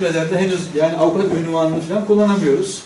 Cübbelerde henüz yani avukat ünvanını falan kullanamıyoruz.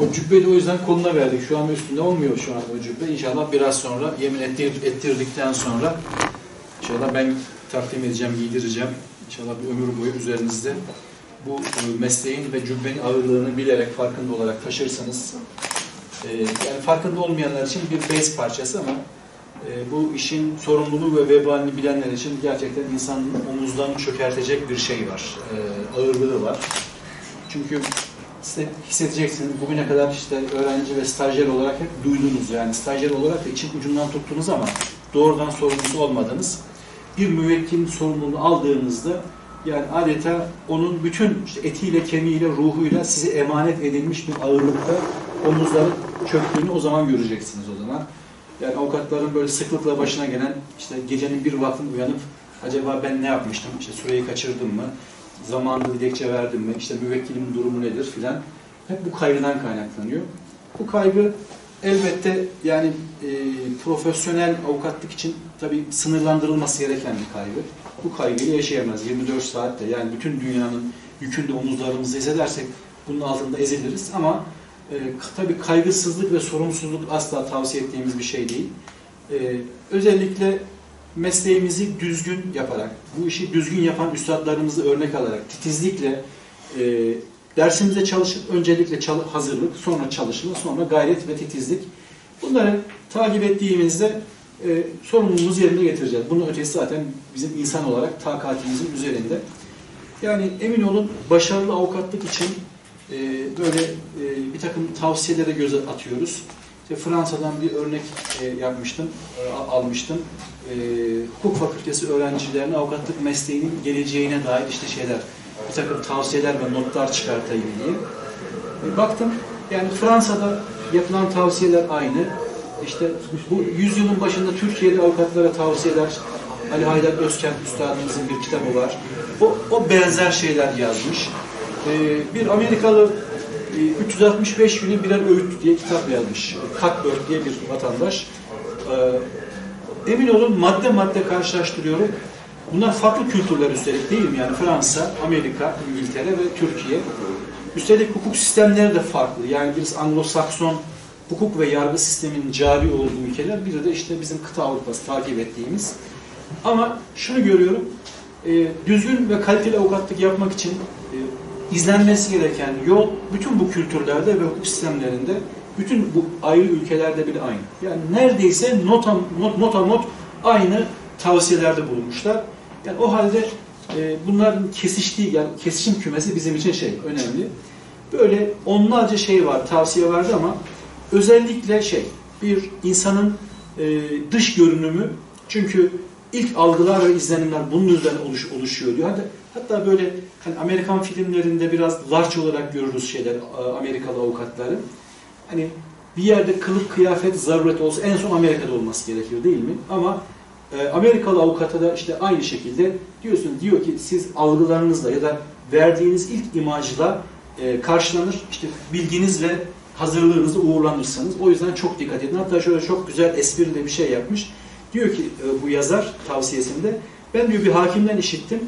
O cübbeyi de o yüzden koluna verdik. Şu an üstünde olmuyor şu an o cübbe. İnşallah biraz sonra yemin ettir, ettirdikten sonra inşallah ben takdim edeceğim, giydireceğim. İnşallah bir ömür boyu üzerinizde bu e, mesleğin ve cübbenin ağırlığını bilerek, farkında olarak taşırsanız e, yani farkında olmayanlar için bir bez parçası ama e, bu işin sorumluluğu ve vebalini bilenler için gerçekten insanın omuzdan çökertecek bir şey var. E, ağırlığı var. Çünkü hissedeceksiniz bugüne kadar işte öğrenci ve stajyer olarak hep duydunuz yani stajyer olarak da için ucundan tuttunuz ama doğrudan sorumlusu olmadınız. Bir müvekkilin sorumluluğunu aldığınızda yani adeta onun bütün işte etiyle, kemiğiyle, ruhuyla size emanet edilmiş bir ağırlıkta omuzların çöktüğünü o zaman göreceksiniz o zaman. Yani avukatların böyle sıklıkla başına gelen işte gecenin bir vaktin uyanıp acaba ben ne yapmıştım? İşte süreyi kaçırdım mı? Zamanında dilekçe verdim mi? İşte müvekkilimin durumu nedir filan. Hep bu kaygıdan kaynaklanıyor. Bu kaygı elbette yani e, profesyonel avukatlık için tabii sınırlandırılması gereken bir kaygı. Bu kaygıyı yaşayamaz. 24 saatte yani bütün dünyanın yükünde omuzlarımızı hissedersek bunun altında eziliriz ama e, tabii kaygısızlık ve sorumsuzluk asla tavsiye ettiğimiz bir şey değil. E, özellikle mesleğimizi düzgün yaparak, bu işi düzgün yapan üstadlarımızı örnek alarak, titizlikle e, dersimize çalışıp öncelikle çalı- hazırlık, sonra çalışma, sonra gayret ve titizlik. Bunları takip ettiğimizde e, sorumluluğumuzu yerine getireceğiz. Bunun ötesi zaten bizim insan olarak takatimizin üzerinde. Yani emin olun başarılı avukatlık için e, böyle e, bir takım tavsiyelere göz atıyoruz. İşte Fransa'dan bir örnek e, yapmıştım, e, al- almıştım. Hukuk fakültesi öğrencilerine avukatlık mesleğinin geleceğine dair işte şeyler, bir takım tavsiyeler ve notlar çıkartayım diye. Baktım yani Fransa'da yapılan tavsiyeler aynı. İşte bu yüzyılın başında Türkiye'de avukatlara tavsiyeler Ali Haydar Özkent Üstadımızın bir kitabı var. O, o benzer şeyler yazmış. Ee, bir Amerikalı e, 365 günü birer öğüt diye kitap yazmış. Cuthbert diye bir vatandaş. Ee, emin olun madde madde karşılaştırıyorum. Bunlar farklı kültürler üstelik değil mi? Yani Fransa, Amerika, İngiltere ve Türkiye. Üstelik hukuk sistemleri de farklı. Yani birisi Anglo-Sakson hukuk ve yargı sisteminin cari olduğu ülkeler, biri de işte bizim kıta Avrupası takip ettiğimiz. Ama şunu görüyorum, e, düzgün ve kaliteli avukatlık yapmak için e, izlenmesi gereken yol bütün bu kültürlerde ve hukuk sistemlerinde, bütün bu ayrı ülkelerde bile aynı. Yani neredeyse nota not, nota not aynı tavsiyelerde bulunmuşlar. Yani o halde e, bunların kesiştiği, yani kesişim kümesi bizim için şey önemli. Böyle onlarca şey var, tavsiye vardı ama özellikle şey, bir insanın e, dış görünümü, çünkü ilk algılar ve izlenimler bunun üzerine oluş, oluşuyor diyor. Hatta, hatta böyle hani Amerikan filmlerinde biraz larç olarak görürüz şeyler, e, Amerikalı avukatları. Hani bir yerde kılık kıyafet zaruret olsa en son Amerika'da olması gerekiyor değil mi? Ama e, Amerikalı avukata da işte aynı şekilde diyorsun diyor ki siz algılarınızla ya da verdiğiniz ilk imajla e, karşılanır. İşte bilginiz ve hazırlığınızla uğurlanırsanız. O yüzden çok dikkat edin. Hatta şöyle çok güzel esprili bir şey yapmış. Diyor ki e, bu yazar tavsiyesinde ben diyor bir hakimden işittim.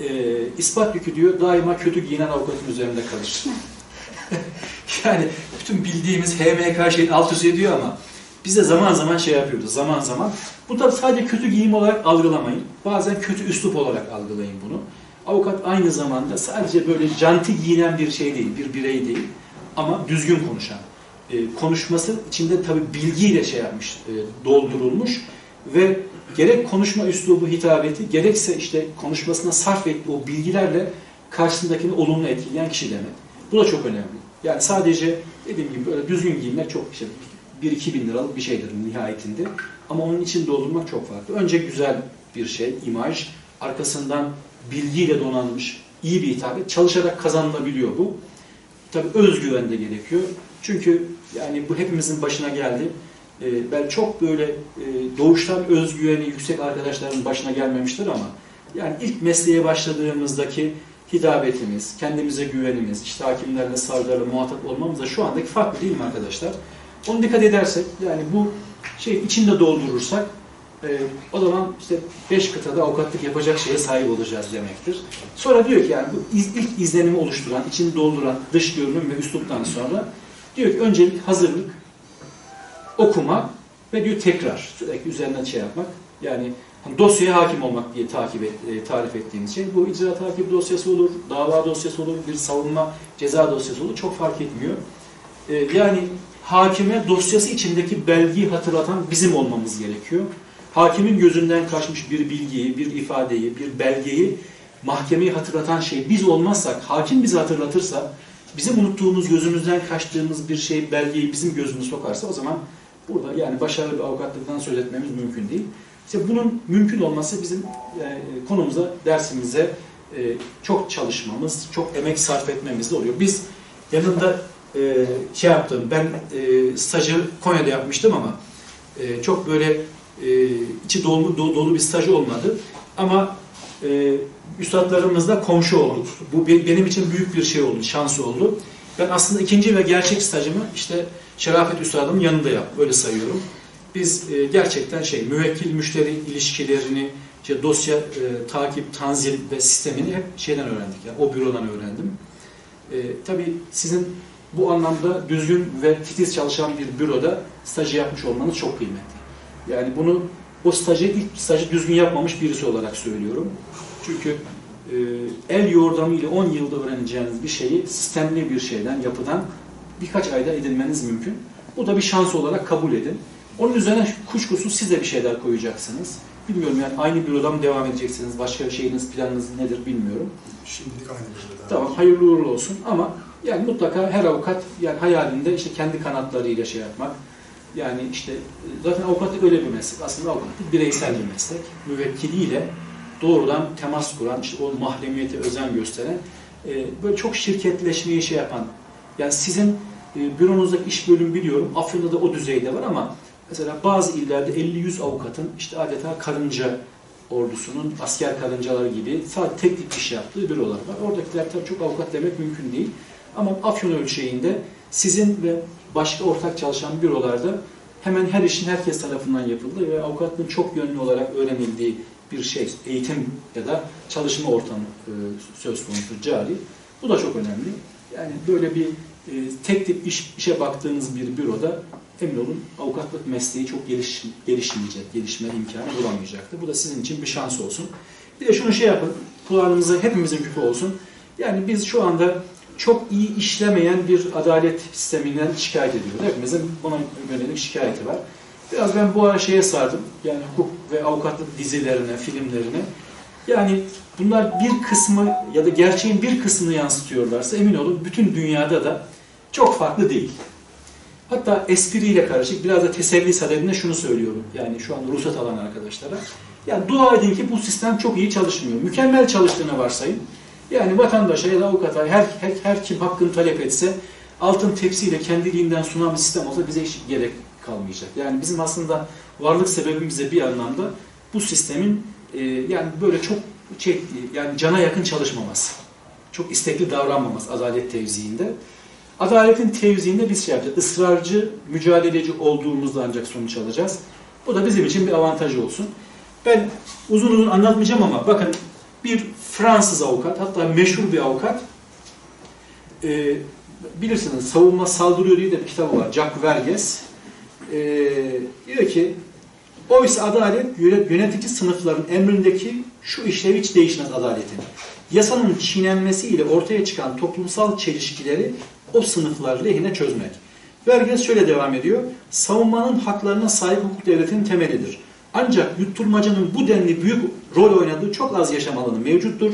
E, ispat yükü diyor daima kötü giyinen avukatın üzerinde kalır. yani bütün bildiğimiz HMK şeyin alt üst ediyor ama biz de zaman zaman şey yapıyoruz. Zaman zaman. Bu da sadece kötü giyim olarak algılamayın. Bazen kötü üslup olarak algılayın bunu. Avukat aynı zamanda sadece böyle janti giyinen bir şey değil, bir birey değil. Ama düzgün konuşan. E, konuşması içinde tabii bilgiyle şey yapmış, e, doldurulmuş ve gerek konuşma üslubu hitabeti, gerekse işte konuşmasına sarf ettiği o bilgilerle karşısındakini olumlu etkileyen kişi demek. Bu da çok önemli. Yani sadece dediğim gibi böyle düzgün giyinmek çok işte 1-2 bin liralık bir şeydir nihayetinde. Ama onun için doldurmak çok farklı. Önce güzel bir şey, imaj. Arkasından bilgiyle donanmış, iyi bir hitabet. Çalışarak kazanılabiliyor bu. Tabii özgüven de gerekiyor. Çünkü yani bu hepimizin başına geldi. Ee, ben çok böyle e, doğuştan özgüveni yüksek arkadaşların başına gelmemiştir ama yani ilk mesleğe başladığımızdaki hitabetimiz, kendimize güvenimiz, işte hakimlerle, savcılarla muhatap olmamız da şu andaki farklı değil mi arkadaşlar? Onu dikkat edersek, yani bu şey içinde doldurursak e, o zaman işte beş kıtada avukatlık yapacak şeye sahip olacağız demektir. Sonra diyor ki yani bu ilk izlenimi oluşturan, içini dolduran dış görünüm ve üsluptan sonra diyor ki öncelik hazırlık, okuma ve diyor tekrar sürekli üzerinden şey yapmak. Yani hani dosyaya hakim olmak diye takip et, e, tarif ettiğimiz şey. Bu icra takip dosyası olur, dava dosyası olur, bir savunma ceza dosyası olur. Çok fark etmiyor. E, yani hakime dosyası içindeki belgeyi hatırlatan bizim olmamız gerekiyor. Hakimin gözünden kaçmış bir bilgiyi, bir ifadeyi, bir belgeyi mahkemeyi hatırlatan şey biz olmazsak, hakim bizi hatırlatırsa, bizim unuttuğumuz, gözümüzden kaçtığımız bir şey, belgeyi bizim gözümüze sokarsa o zaman burada yani başarılı bir avukatlıktan söz etmemiz mümkün değil. İşte bunun mümkün olması bizim e, konumuza, dersimize e, çok çalışmamız, çok emek sarf etmemizde oluyor. Biz yanında e, şey yaptım, ben stajı Konya'da yapmıştım ama çok böyle içi dolu, dolu, bir staj olmadı. Ama üstadlarımızla komşu olduk. Bu be- benim için büyük bir şey oldu, şans oldu. Ben aslında ikinci ve gerçek stajımı işte Şerafet Üstadımın yanında yaptım, öyle sayıyorum. Biz e, gerçekten şey, müvekkil müşteri ilişkilerini, işte dosya e, takip, tanzim ve sistemini hep şeyden öğrendik. Yani o bürodan öğrendim. E, tabii sizin bu anlamda düzgün ve titiz çalışan bir büroda stajı yapmış olmanız çok kıymetli. Yani bunu o stajı ilk stajı düzgün yapmamış birisi olarak söylüyorum. Çünkü e, el yordamıyla 10 yılda öğreneceğiniz bir şeyi sistemli bir şeyden, yapıdan birkaç ayda edinmeniz mümkün. Bu da bir şans olarak kabul edin. Onun üzerine kuşkusuz siz de bir şeyler koyacaksınız. Bilmiyorum yani aynı büroda mı devam edeceksiniz, başka şeyiniz, planınız nedir bilmiyorum. Şimdilik aynı şey. Tamam hayırlı uğurlu olsun ama yani mutlaka her avukat yani hayalinde işte kendi kanatlarıyla şey yapmak. Yani işte zaten avukatlık öyle bir meslek. Aslında avukatlık bireysel bir meslek. Müvekkiliyle doğrudan temas kuran, işte o mahremiyete özen gösteren, e, böyle çok şirketleşmeyi şey yapan, yani sizin e, büronuzdaki iş bölümü biliyorum, Afyon'da da o düzeyde var ama mesela bazı illerde 50-100 avukatın işte adeta karınca ordusunun asker karıncaları gibi sadece tek tip iş yaptığı bürolar var. Oradakiler tabii çok avukat demek mümkün değil. Ama Afyon ölçeğinde sizin ve başka ortak çalışan bürolarda hemen her işin herkes tarafından yapıldığı ve avukatlığın çok yönlü olarak öğrenildiği bir şey, eğitim ya da çalışma ortamı e, söz konusu cari. Bu da çok önemli. Yani böyle bir e, tek tip iş, işe baktığınız bir büroda emin olun avukatlık mesleği çok geliş, gelişmeyecek, gelişme imkanı bulamayacaktır. Bu da sizin için bir şans olsun. Bir de şunu şey yapın, kulağınıza hepimizin küpü olsun. Yani biz şu anda çok iyi işlemeyen bir adalet sisteminden şikayet ediyoruz. Hepimizin buna yönelik şikayeti var. Biraz ben bu ara şeye sardım. Yani hukuk ve avukatlık dizilerine, filmlerine. Yani bunlar bir kısmı ya da gerçeğin bir kısmını yansıtıyorlarsa emin olun bütün dünyada da çok farklı değil. Hatta espriyle karışık biraz da teselli sadedinde şunu söylüyorum. Yani şu an ruhsat alan arkadaşlara. Yani dua edin ki bu sistem çok iyi çalışmıyor. Mükemmel çalıştığını varsayın. Yani vatandaşa ya da avukata her, her, her kim hakkını talep etse altın tepsiyle kendiliğinden sunan bir sistem olsa bize hiç gerek kalmayacak. Yani bizim aslında varlık sebebimize bir anlamda bu sistemin e, yani böyle çok şey, yani cana yakın çalışmaması. Çok istekli davranmaması adalet tevziinde. Adaletin tevziinde biz şey yapacağız. Israrcı, mücadeleci olduğumuzda ancak sonuç alacağız. Bu da bizim için bir avantaj olsun. Ben uzun uzun anlatmayacağım ama bakın bir Fransız avukat, hatta meşhur bir avukat, e, bilirsiniz Savunma Saldırıyor diye de bir kitabı var. Jacques Verges. E, diyor ki, oysa adalet yönetici sınıfların emrindeki şu işlevi hiç değişmez adaletin. Yasanın çiğnenmesiyle ortaya çıkan toplumsal çelişkileri o sınıflar lehine çözmek. Verges şöyle devam ediyor. Savunmanın haklarına sahip hukuk devletinin temelidir. Ancak yutturmacanın bu denli büyük rol oynadığı çok az yaşam alanı mevcuttur.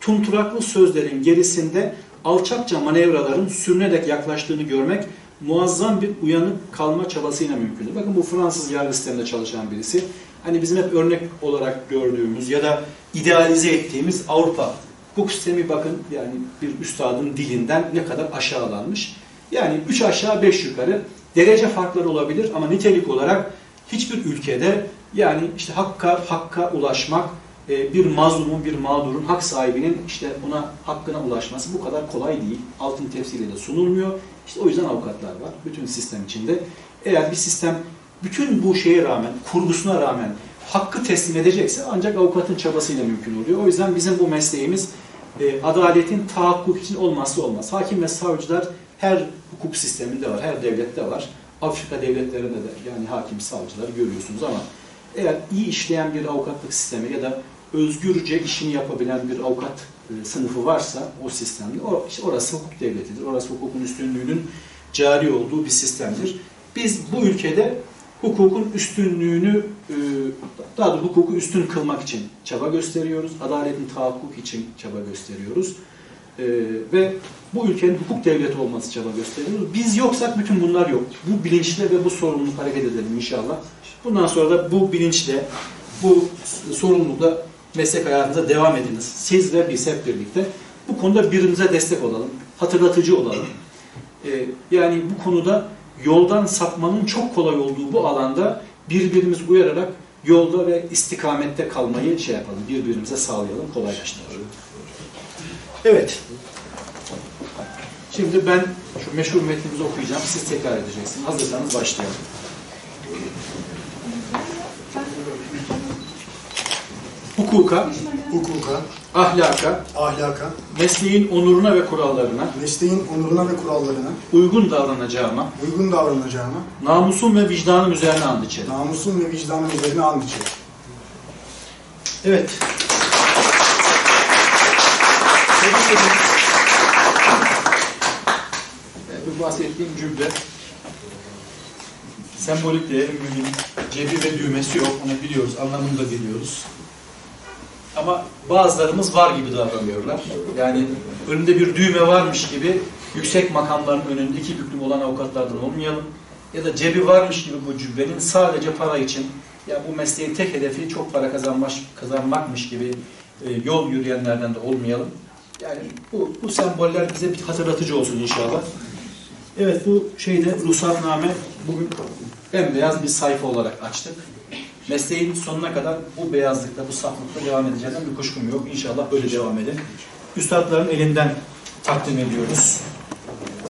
Tunturaklı sözlerin gerisinde alçakça manevraların sürünerek yaklaştığını görmek muazzam bir uyanık kalma çabasıyla mümkündür. Bakın bu Fransız yargı sisteminde çalışan birisi. Hani bizim hep örnek olarak gördüğümüz ya da idealize ettiğimiz Avrupa hukuk sistemi bakın yani bir üstadın dilinden ne kadar aşağılanmış. Yani üç aşağı beş yukarı derece farkları olabilir ama nitelik olarak hiçbir ülkede yani işte hakka hakka ulaşmak e, bir mazlumun, bir mağdurun, hak sahibinin işte ona hakkına ulaşması bu kadar kolay değil. Altın tefsiriyle de sunulmuyor. İşte o yüzden avukatlar var bütün sistem içinde. Eğer bir sistem bütün bu şeye rağmen, kurgusuna rağmen hakkı teslim edecekse ancak avukatın çabasıyla mümkün oluyor. O yüzden bizim bu mesleğimiz e, adaletin tahakkuk için olmazsa olmaz. Hakim ve savcılar her hukuk sisteminde var, her devlette var. Afrika devletlerinde de yani hakim, savcıları görüyorsunuz ama eğer iyi işleyen bir avukatlık sistemi ya da özgürce işini yapabilen bir avukat e, sınıfı varsa o sistemde, o, işte orası hukuk devletidir. Orası hukukun üstünlüğünün cari olduğu bir sistemdir. Biz bu ülkede hukukun üstünlüğünü, e, daha doğrusu hukuku üstün kılmak için çaba gösteriyoruz. Adaletin tahakkuk için çaba gösteriyoruz. E, ve bu ülkenin hukuk devleti olması çaba gösteriyoruz. Biz yoksak bütün bunlar yok. Bu bilinçle ve bu sorumluluk hareket edelim inşallah. Bundan sonra da bu bilinçle, bu sorumlulukla meslek hayatınıza devam ediniz. Siz ve biz hep birlikte. Bu konuda birbirimize destek olalım, hatırlatıcı olalım. Ee, yani bu konuda yoldan sapmanın çok kolay olduğu bu alanda birbirimiz uyararak yolda ve istikamette kalmayı şey yapalım, birbirimize sağlayalım, kolaylaştıralım. Evet. Şimdi ben şu meşhur metnimizi okuyacağım, siz tekrar edeceksiniz. Hazırsanız başlayalım. Hukuka, Hukuka, ahlaka, ahlaka, mesleğin onuruna ve kurallarına mesleğin onuruna ve kurallarına uygun davranacağıma, uygun davranacağıma, namusum ve vicdanım üzerine and içerim. namusum ve vicdanım üzerine and içerim. Evet. Tebrik ederim. Evet, Bu bahsettiğim cümle sembolik değerin mühim. Cebi ve düğmesi yok. Onu biliyoruz. Anlamını da biliyoruz. Ama bazılarımız var gibi davranıyorlar. Yani önünde bir düğme varmış gibi yüksek makamların önünde iki büklüm olan avukatlardan olmayalım. Ya da cebi varmış gibi bu cübbenin sadece para için ya bu mesleğin tek hedefi çok para kazanmak, kazanmakmış gibi e, yol yürüyenlerden de olmayalım. Yani bu, bu semboller bize bir hatırlatıcı olsun inşallah. Evet bu şeyde ruhsatname bugün bembeyaz bir sayfa olarak açtık. Mesleğin sonuna kadar bu beyazlıkta, bu saflıkta devam edeceğinden bir kuşkum yok. İnşallah böyle devam edin. Üstadların elinden takdim ediyoruz.